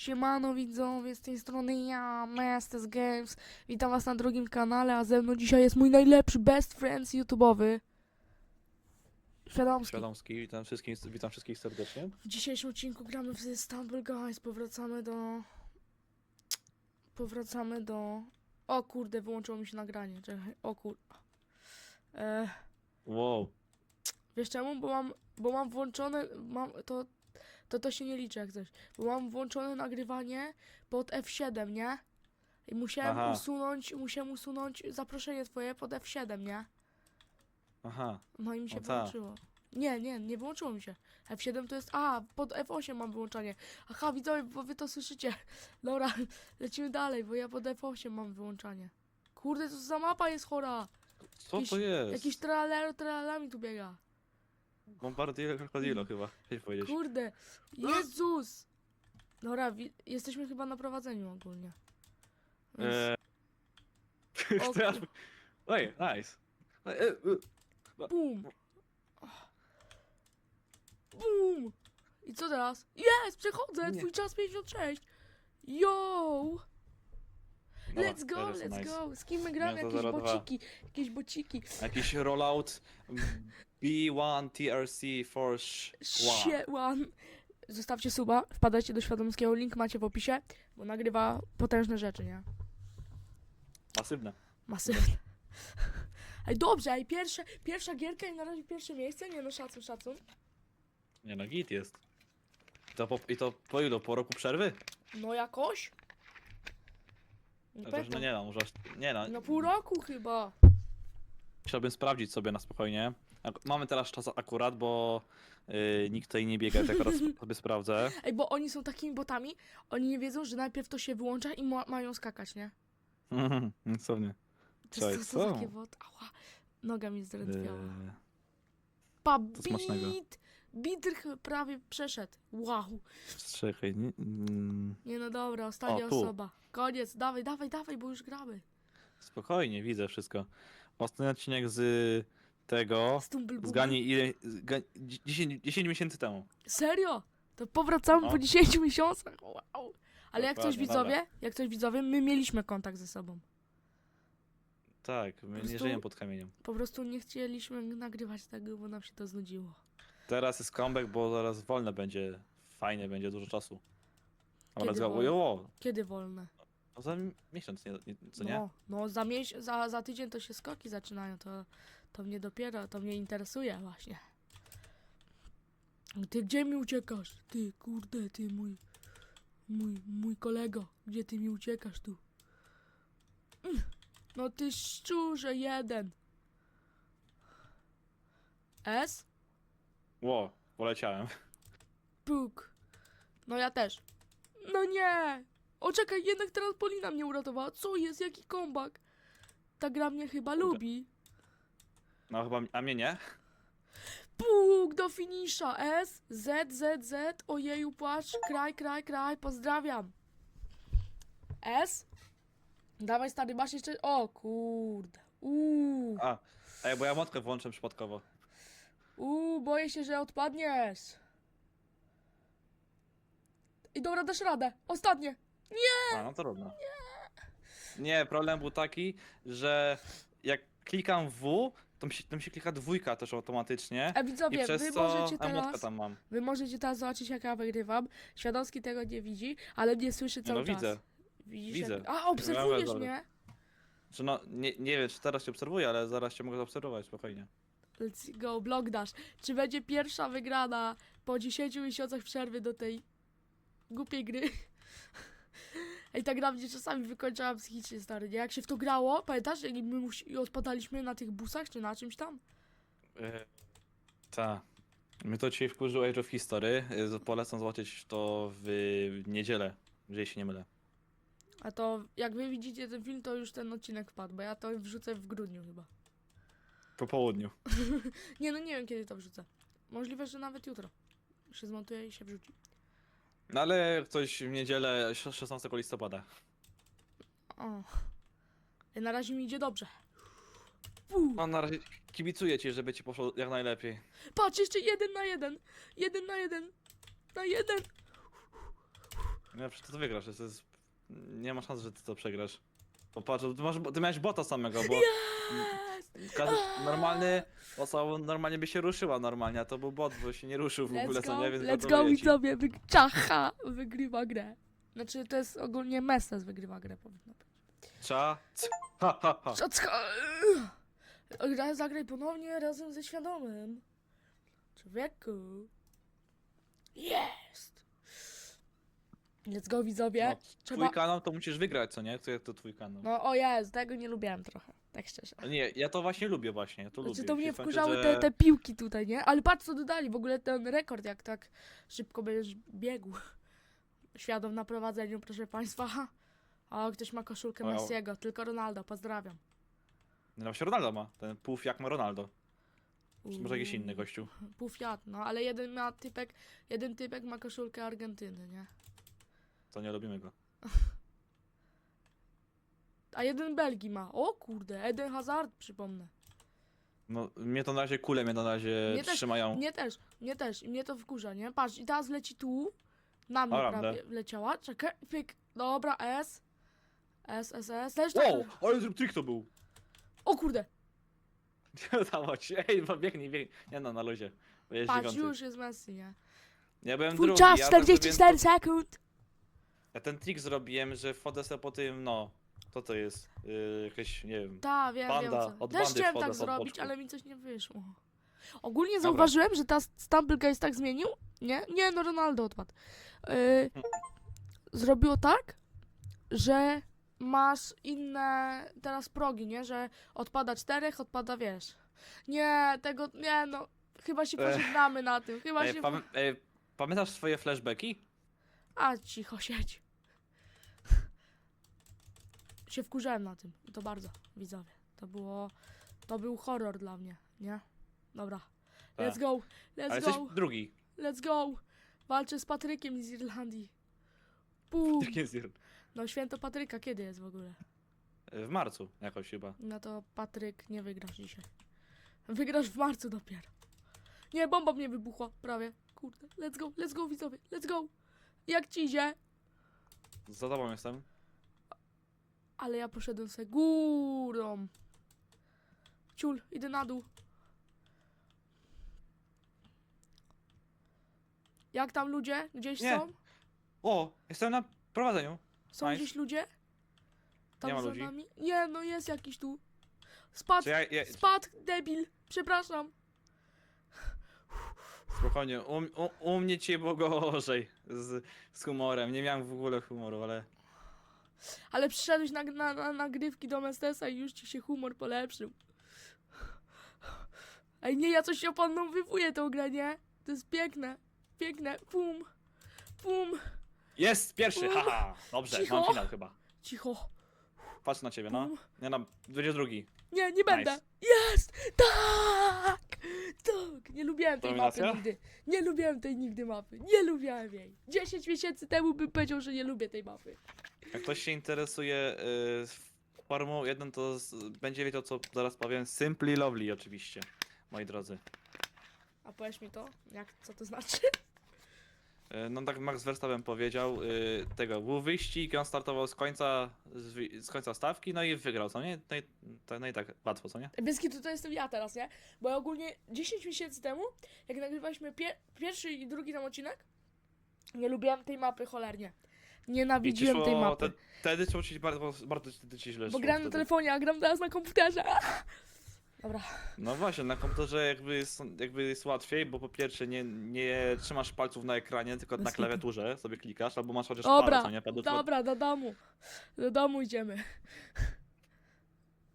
Siemano widzowie, z tej strony ja, Mestes Games. Witam was na drugim kanale, a ze mną dzisiaj jest mój najlepszy best friends YouTube'owy. Świadomski. Świadomski, witam wszystkich, witam wszystkich serdecznie. W dzisiejszym odcinku gramy w Stumble Guys. Powracamy do... Powracamy do... O kurde, wyłączyło mi się nagranie. Czekaj, o kur... E, Wow, wiesz czemu? Bo mam, bo mam włączone... Mam, to, to to się nie liczy jak coś. Bo mam włączone nagrywanie pod F7, nie? I musiałem Aha. usunąć, musiałem usunąć zaproszenie twoje pod F7, nie? aha, No i mi się O wyłączyło. Nie, nie, nie wyłączyło mi się. F7 to jest. A, pod F8 mam wyłączanie. Aha, widzowie, bo wy to słyszycie. Dobra, lecimy dalej, bo ja pod F8 mam wyłączanie. Kurde, co za mapa jest chora. co Jakiś- to jest? Jakiś trailer, trailerami tu biega. Bombardiro Crocodilo chyba, chciałeś powiedzieć. Kurde, Jezus! Dobra, wi- jesteśmy chyba na prowadzeniu ogólnie. Więc... Eee... O Teraz... kur- Oj, nice. E, e, e, Bum! Bum! I co teraz? Jest! Przechodzę! Nie. Twój czas 56! Yo! Let's go, let's go! Z kim my gramy? Jakieś 02. bociki, jakieś bociki. Jakiś rollout B1 TRC Force 1. Siełan. Zostawcie suba, wpadajcie do Świadomskiego, link macie w opisie, bo nagrywa potężne rzeczy, nie? Masywne. Masywne. Ej, dobrze, ej, pierwsze, pierwsza gierka i na razie pierwsze miejsce, nie no, szacun, szacun. Nie no, git jest. I to po, i to po ilu? Po roku przerwy? No jakoś? No, Chociaż no nie no, może nie no. no pół roku chyba. Chciałbym sprawdzić sobie na spokojnie. Ak- Mamy teraz czas akurat, bo yy, nikt tutaj nie biega, tak teraz sobie sprawdzę. Ej, bo oni są takimi botami, oni nie wiedzą, że najpierw to się wyłącza i ma mają skakać, nie? Co nie? To, Co jest- to, to co? takie bot. Ała, noga mi zdrętwiała. Yy, Pa, smacznego. bit! Bitr ch- prawie przeszedł. Wow. czekaj, nie, mm, Nie no dobra, ostatnia O, tu. osoba. Koniec, dawaj, dawaj, dawaj, bo już gramy. spokojnie, widzę wszystko. Ostatni odcinek z tego Stumble zgani ile, zga, 10, 10 miesięcy temu. Serio? To powracamy No. po 10 miesiącach. Wow. Ale jak coś Dokładnie, widzowie, jak coś widzowie, my mieliśmy kontakt ze sobą. Tak, my nie prostu- żyjemy pod kamieniem. Po prostu nie chcieliśmy nagrywać tego, bo nam się to znudziło. Teraz jest comeback, bo zaraz wolne będzie, fajnie będzie, dużo czasu. Ale Kiedy zga- wolne? Kiedy wolne? no za miesiąc, nie, nie, co nie? No, no za, miesiąc, za, za tydzień to się skoki zaczynają, to, to mnie dopiero, to mnie interesuje właśnie. Ty gdzie mi uciekasz? Ty, kurde, ty mój, mój, mój kolego, gdzie ty mi uciekasz tu? Mm, No ty szczurze jeden. S? Ło, poleciałem. Puk. No ja też. No nie! O czekaj, jednak teraz Polina mnie uratowała. Co jest? Jaki kombak? Ta gra mnie chyba lubi. No chyba, a mnie nie? Puk do finisza. S, Z, Z, Z. Ojeju, płaszcz. Kraj, kraj, kraj. Pozdrawiam. S. Dawaj stary, masz jeszcze... O kurde. Uuu. A, ej, bo ja motkę włączę przypadkowo. Uuu, boję się, że odpadniesz. I dobra, dasz radę. Ostatnie. A, no to trudno. Nie, problem był taki, że jak klikam W, to mi się, to mi się klika dwójka też automatycznie. A I widzowie, przez wy co możecie emotkę teraz... tam mam. Wy możecie teraz zobaczyć, jak ja wygrywam. Świadomski tego nie widzi, ale nie słyszy cały no czas. widzę. Widzisz, widzę. Jak... A, obserwujesz Dobra. mnie? Że no, nie, nie wiem, czy teraz cię obserwuję, ale zaraz cię mogę zaobserwować, spokojnie. Let's go, blog dash. Czy będzie pierwsza wygrana po 10 miesiącach przerwy do tej głupiej gry? Ej, ta gra mnie czasami wykończała psychicznie, stary, nie? Jak się w to grało, pamiętasz, jak my musi... odpadaliśmy na tych busach, czy na czymś tam? E, Ta. Mnie to dzisiaj wkurzył Age of History. E, Polecam zobaczyć to w niedzielę, jeżeli się nie mylę. A to, jak wy widzicie ten film, to już ten odcinek wpadł, bo ja to wrzucę w grudniu chyba. Po południu. Nie, no nie wiem, kiedy to wrzucę. Możliwe, że nawet jutro. Się zmontuje i się wrzuci. No ale coś w niedzielę 16 listopada. O. Ej, Na razie mi idzie dobrze. Uu. No na razie kibicuję ci, żeby ci poszło jak najlepiej. Patrz, jeszcze jeden na jeden. Jeden na jeden. Na jeden. Nie, przecież to wygrasz, to jest... Nie ma szans, że ty to przegrasz. Popatrz, ty, masz, ty miałeś bota samego, bo każdy normalny osoba normalnie by się ruszyła normalnie, a to był bot, bo się nie ruszył w ogóle, co nie, więc let's gratuluję go ci. widzowie, wyg- Czacha wygrywa grę. Znaczy to jest ogólnie Messes wygrywa grę, powinno być. Cza, c- ha, ha, ha. Czacka! Gra- Zagraj ponownie razem ze świadomym. Człowieku. Jest! Let's go widzowie. No, Trzeba... Twój kanał to musisz wygrać, co nie? To jak to twój kanał? No o jest, tego nie lubiłem trochę, tak szczerze. Nie, ja to właśnie lubię właśnie, ja to Znaczy lubię. to mnie wkurzały że- te, te piłki tutaj, nie? Ale patrz co dodali, w ogóle ten rekord, jak tak szybko będziesz biegł. Świadom na prowadzeniu, proszę państwa. O, ktoś ma koszulkę Wow. Messiego, tylko Ronaldo, pozdrawiam. No właśnie Ronaldo ma, ten pół jak ma Ronaldo. Czy może jakiś inny gościu. Pół Fiat, no ale jeden ma typek, jeden typek ma koszulkę Argentyny, nie? To nie lubimy go. A jeden Belgii ma. O kurde, Eden Hazard, przypomnę. No, mnie to na razie kule, mnie to na razie Mnie też- trzymają. Mnie też, mnie też, i mnie to wkurza, nie? Patrz, i teraz leci tu, na mnie Dobra, prawie leciała, czekaj, pyk, dobra, S, S, S, S, też Wow, tak. ale zrób trik to był. O kurde, udało ci. Ej, bo biegnij, biegnij. Nie no, na luzie. Bo jest patrz, dziewiąty. już jest Messi, nie? Ja byłem Twój drugi. czas, ja tak 44 zrobiłem, sekund. Ja ten trik zrobiłem, że wchodzę sobie po tym, no. Co to jest? Yy, jakieś, nie wiem. Ta, wiem, Banda, wiem co. od Też bandy chciałem tak z zrobić, ale mi coś nie wyszło. Ogólnie zauważyłem, że ta Stumble Guys tak zmienił, nie? Nie, no Ronaldo odpadł. Yy, zrobiło tak, że masz inne teraz progi, nie? Że odpada czterech, odpada wiesz. Nie, tego, nie no, chyba się Ech. pożegnamy na tym, chyba Ej, się... pam- ej, pamiętasz swoje flashbacki? A, cicho siedź. się wkurzałem na tym, i to bardzo, widzowie. To było, to był horror dla mnie, nie? Dobra, let's Tak. go, Ale let's jesteś go, drugi. let's go. Walczę z Patrykiem z Irlandii. Pum. Jest No święto Patryka kiedy jest w ogóle? W marcu jakoś chyba. No to Patryk, nie wygrasz dzisiaj. Wygrasz w marcu dopiero. Nie, bomba mnie wybuchła, prawie. Kurde, let's go, let's go widzowie, let's go. Jak ci idzie? Za tobą jestem. Ale ja poszedłem sobie górą. Ciul, idę na dół. Jak tam ludzie? Gdzieś Nie. są? O, jestem na prowadzeniu. Są Nice. gdzieś ludzie? Tam Nie ma za ludzi. nami? Nie, no jest jakiś tu. Spadł, Czy ja, ja, spadł, debil. Przepraszam. Spokojnie, u, u, u mnie ci było gorzej z, z humorem. Nie miałem w ogóle humoru, ale Ale przyszedłeś na, na, na nagrywki do Mestesa i już ci się humor polepszył. Ej, nie, ja coś się opanowywuję tą grę, nie? To jest piękne. Piękne. Pum. Pum. jest pierwszy, haha. Dobrze, cicho. mam finał chyba. Cicho. Patrz na ciebie, no. Nie no, będzie drugi. Nie, nie będę. Nice. Jest! Tak! Tak! Nie lubiłem tej mapy Dominacja? nigdy. Nie lubiłem tej nigdy mapy. Nie lubiłem jej. 10 miesięcy temu bym powiedział, że nie lubię tej mapy. Jak ktoś się interesuje y, Formułą 1, to z, będzie wiedział, co zaraz powiem. Simply Lovely oczywiście, moi drodzy. A powiesz mi to? Jak, co to znaczy? Y, No tak Max Verstappen powiedział, y, tego był wyścig, on startował z końca, z, wi- z końca stawki, no i wygrał, co nie? No i, to, no i tak łatwo, co nie? Byski to jestem ja teraz, nie? Bo ja ogólnie 10 miesięcy temu, jak nagrywaliśmy pie pierwszy i drugi tam odcinek, nie lubiłem tej mapy cholernie. I Nienawidziłem ci tej szło- mapy. te- Wtedy czuło ci bardzo, bardzo ci źle Bo szło grałem na wtedy. telefonie, a gram teraz na komputerze. Dobra. No właśnie, na komputerze jakby jest, jakby jest łatwiej, bo po pierwsze nie, nie trzymasz palców na ekranie, tylko na klawiaturze sobie klikasz, albo masz chociaż Dobra, palec, co nie? Padł, Dobra, do domu. Do domu idziemy.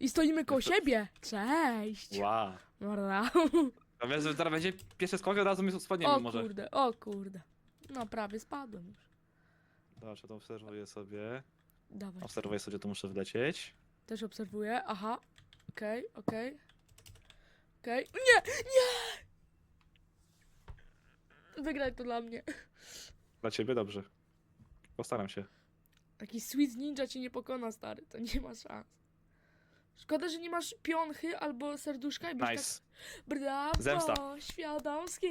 I stoimy koło siebie. Cześć. Wow. Dobra. A wiesz, że teraz będzie pierwszy skok, od razu my spadniemy O może. kurde, o kurde. No prawie spadłem już. Dobrze, to obserwuję sobie. Dawaj. Obserwuję sobie, to muszę wlecieć. Też obserwuję. Aha. Okej, okej. Okej. Nie! Nie! Wygraj to dla mnie. Dla ciebie dobrze. Postaram się. Taki Sweet Ninja cię nie pokona, stary. To nie ma szans. Szkoda, że nie masz pionchy albo serduszka i byś Nice. tak... Brawo, Zemsta. świadomski.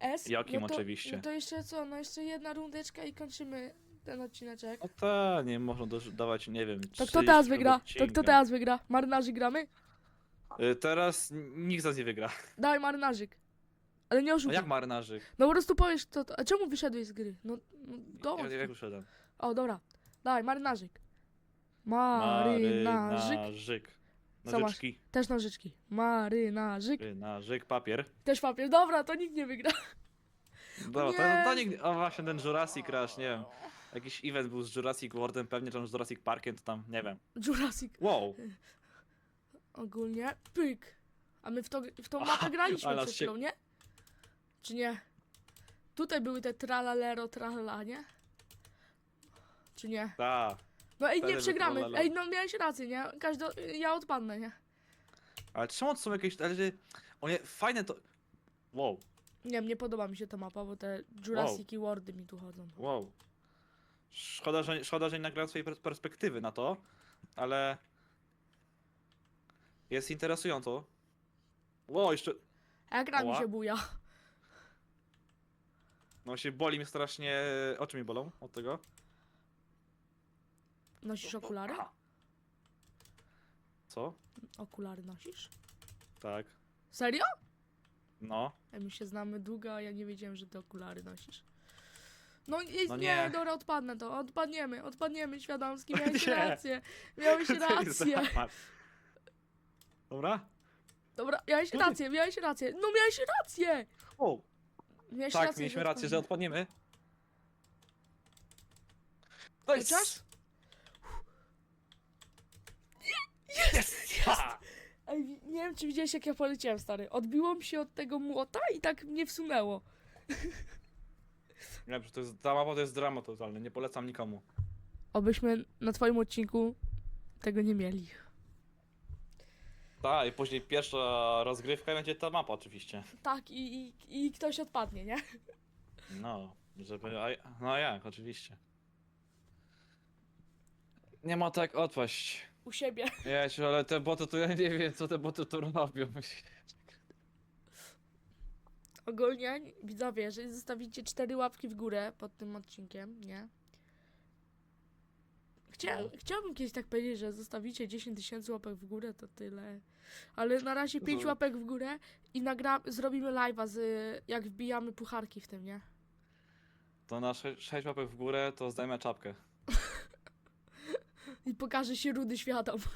S? Jakim no to, oczywiście. No to jeszcze co, no jeszcze jedna rundeczka i kończymy ten odcineczek. No to nie można do, dawać, nie wiem. To kto 30 teraz wygra? To odcinka. kto teraz wygra? Marynarzyk gramy? Y, Teraz nikt z nas nie wygra. Dawaj marynarzyk. Ale nie No oszukuj. jak marynarzyk? No po prostu powiesz to, to. A czemu wyszedłeś z gry? No, no dołącz. Jak, wyszedłem? O, dobra. Dawaj, marynarzyk. Marynarzyk. Marynarzyk. Co masz? Nożyczki. Też nożyczki. Marynarzyk. Marynarzyk, papier. Też papier. Dobra, to nikt nie wygra. Dobra, to, Nie. to nikt... O właśnie, ten Jurassic Rush, nie wiem. Jakiś event był z Jurassic Worldem, pewnie tam z Jurassic Parkiem, to tam, nie wiem. Jurassic. Wow. Ogólnie. Pyk. A my w, to, w tą mapę graliśmy przed się- chwilą, nie? Czy nie? Tutaj były te tralalero, tralala, nie? Czy nie? Ta. No ej, nie przegramy. Ej, no miałeś rację, nie? Każdy, ja odpadnę, nie? Ale czemu to są jakieś... Ale że... O nie, fajne to... Wow, Nie wiem, nie podoba mi się ta mapa, bo te Jurassic i Wordy mi tu chodzą. wow. Szkoda, że, szkoda, że nie nagrałem swojej pers- perspektywy na to, ale... Jest interesująco. Wow, jeszcze... Jak mi się buja? No się boli mnie strasznie... Oczy mi bolą od tego. Nosisz okulary? Co? Okulary nosisz? Tak. Serio? No. A my się znamy długo, a ja nie wiedziałem, że ty okulary nosisz. No, nie, No nie, nie. dobra, odpadnę to. Odpadniemy, odpadniemy, Świadomski, miałeś Nie. rację. Miałeś rację. Dobra? Dobra, miałeś No. rację, miałeś rację. No miałeś rację! O, Miałeś tak, rację, mieliśmy rację, że odpadniemy. No i Chociaż? Jest! Ha! Ej, wi- nie wiem, czy widziałeś, jak ja poleciałem, stary. Odbiło mi się od tego młota i tak mnie wsunęło. Nie, to jest, ta mapa to jest drama totalny, nie polecam nikomu. Obyśmy na twoim odcinku tego nie mieli. Tak, i później pierwsza rozgrywka będzie ta mapa oczywiście. Tak, i, i, i ktoś odpadnie, nie? No, żeby... a- No jak, oczywiście. Nie ma tak odpaść. U siebie. Jesiu, ale te boty to ja nie wiem, co te boty tu robią. Ogólnie, widzowie, jeżeli zostawicie cztery łapki w górę pod tym odcinkiem, nie? Chcia, No. Chciałbym kiedyś tak powiedzieć, że zostawicie 10 tysięcy łapek w górę, to tyle. Ale na razie 5 No. łapek w górę i nagra zrobimy live'a z jak wbijamy pucharki w tym, nie? To na 6 łapek w górę to zdajmy czapkę. I pokaże się rudy światom.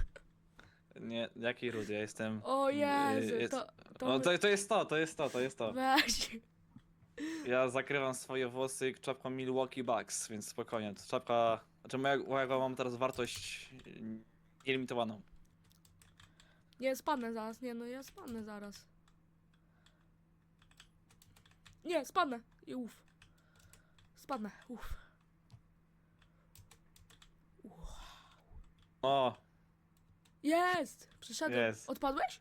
Nie, jaki rudy, ja jestem... O Jezu, jest- to, to, No to, to jest to, to jest to, to jest to. weź. Ja zakrywam swoje włosy czapką Milwaukee Bucks, więc spokojnie. To czapka... Znaczy moja mam teraz wartość nielimitowaną. Nie, spadnę zaraz, nie no, ja spadnę zaraz. Nie, spadnę. I uff. Spadnę, uff. O, Jest! Przyszedłem. Jest. Odpadłeś?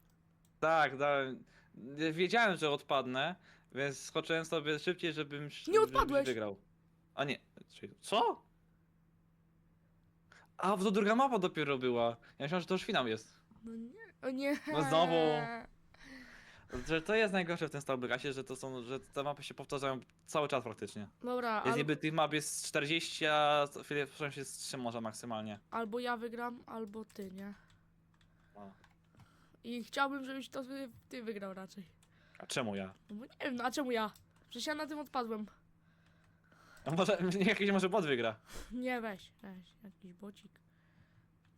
tak, dałem... Wiedziałem, że odpadnę, więc skoczyłem sobie szybciej, żebym, żebym odpadłeś. wygrał. A nie, czyli- co? A, bo to druga mapa dopiero była. Ja myślałem, że to już finał jest. No nie. O nie. No znowu. Że to jest najgorsze w tym Stalberasie, że to są, że te mapy się powtarzają cały czas praktycznie. Dobra, Jest al, niby tych map jest 40, a co chwilę potem się jest 3 może maksymalnie. albo ja wygram, albo ty, nie? No. I chciałbym, żebyś to ty, ty wygrał raczej. A czemu ja? No bo nie wiem, no a czemu ja? Przecież ja na tym odpadłem. A może jakiś może bot wygra. Nie, weź, weź, jakiś bocik.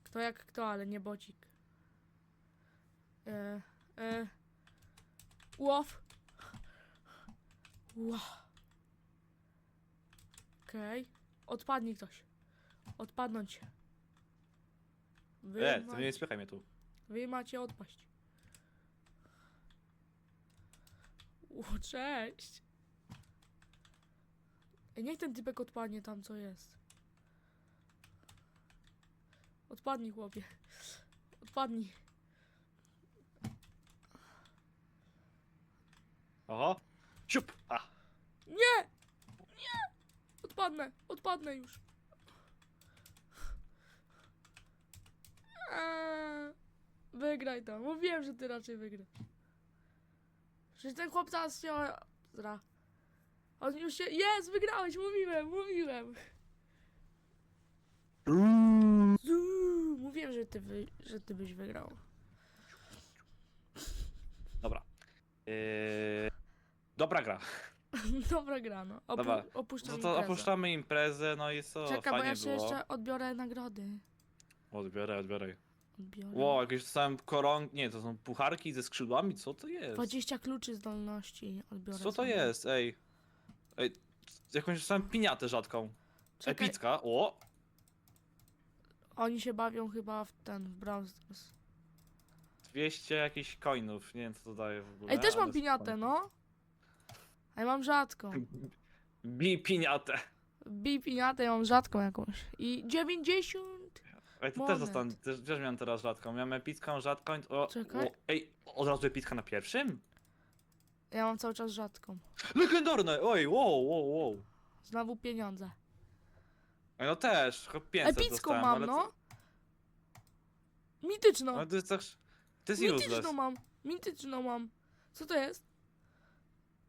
Kto jak kto, ale nie bocik. E, e. Łow. Ła. Okej. Odpadnij ktoś. Odpadnąć. Wy, E, to ma, nie spychaj mnie tu. wy macie odpaść. O, cześć. Niech ten typek odpadnie tam, co jest. Odpadnij, chłopie. Odpadnij. Oho. Siup! A. Nie! Nie! Odpadnę, odpadnę już. Eee, wygraj to. Mówiłem, że ty raczej wygrasz. Przecież ten chłop zaraz się zra. On już się... Jest, wygrałeś, mówiłem, mówiłem. Zuu, Mówiłem, że ty, wy... że ty byś wygrał. Dobra. Yy... Dobra gra. Dobra gra, no. Opu... Dobra. Opuszczam No to imprezę. opuszczamy imprezę, no i co, Czekaj, bo fajnie ja się było. jeszcze odbiorę nagrody. Odbiorę, odbiorę. Odbiorę. Ło, jakieś dostałem koron... Nie, to są pucharki ze skrzydłami, co to jest? 20 kluczy zdolności odbiorę Co to sobie. jest, ej? Ej, jakąś dostałem piniatę rzadką. Czekaj, Epicka, o! oni się bawią chyba w ten, w Stars. 200 jakichś coinów, nie wiem co to daje w ogóle. Ej, też mam piniatę, spoko. no. A ja mam rzadką. Bij piniatę. Bij piniatę, ja mam rzadką jakąś. I 90. Ej, to Moment. też dostałem, też, też miałem teraz rzadką. Miałem epicką, rzadką, o, Czekaj. o, ej, od razu epicka na pierwszym? Ja mam cały czas rzadką. Legendarne, oj, wow, wow, wow. Znowu pieniądze. Ej, no też, chyba 500 Epicką dostałem, mam, ale no. Mityczną. ale to jest też, to jest Mityczną useless. mam. Mityczną mam. Co to jest?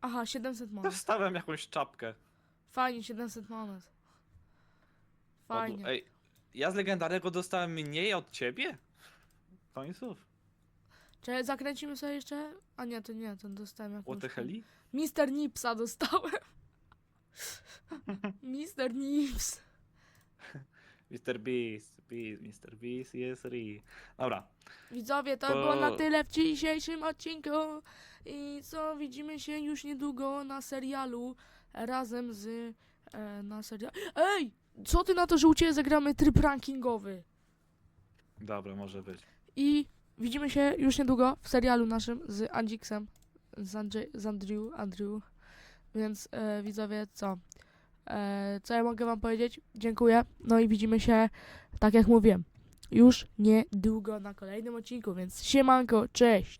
Aha, 700 monet. Dostałem jakąś czapkę. Fajnie, 700 monet. Fajnie. Ej, ja z legendarnego dostałem mniej od ciebie? Końców? Czy zakręcimy sobie jeszcze? A nie, to nie, to dostałem jakąś... What the heli? Mister Nipsa dostałem. Mister Nips. Mr. Beast, Beast, Mr. Beast jest ri. Dobra, Widzowie, to, To- było na tyle w dzisiejszym odcinku. I co, widzimy się już niedługo na serialu razem z... E, na serialu... Ej! Co ty na to, że u ciebie zagramy tryb rankingowy? dobra, może być. I widzimy się już niedługo w serialu naszym z Andziksem, z, Andrzej, z Andrew, Andrew. Więc e, widzowie, co? E, co ja mogę wam powiedzieć? Dziękuję. No i widzimy się, tak jak mówiłem, już niedługo na kolejnym odcinku, więc siemanko, cześć!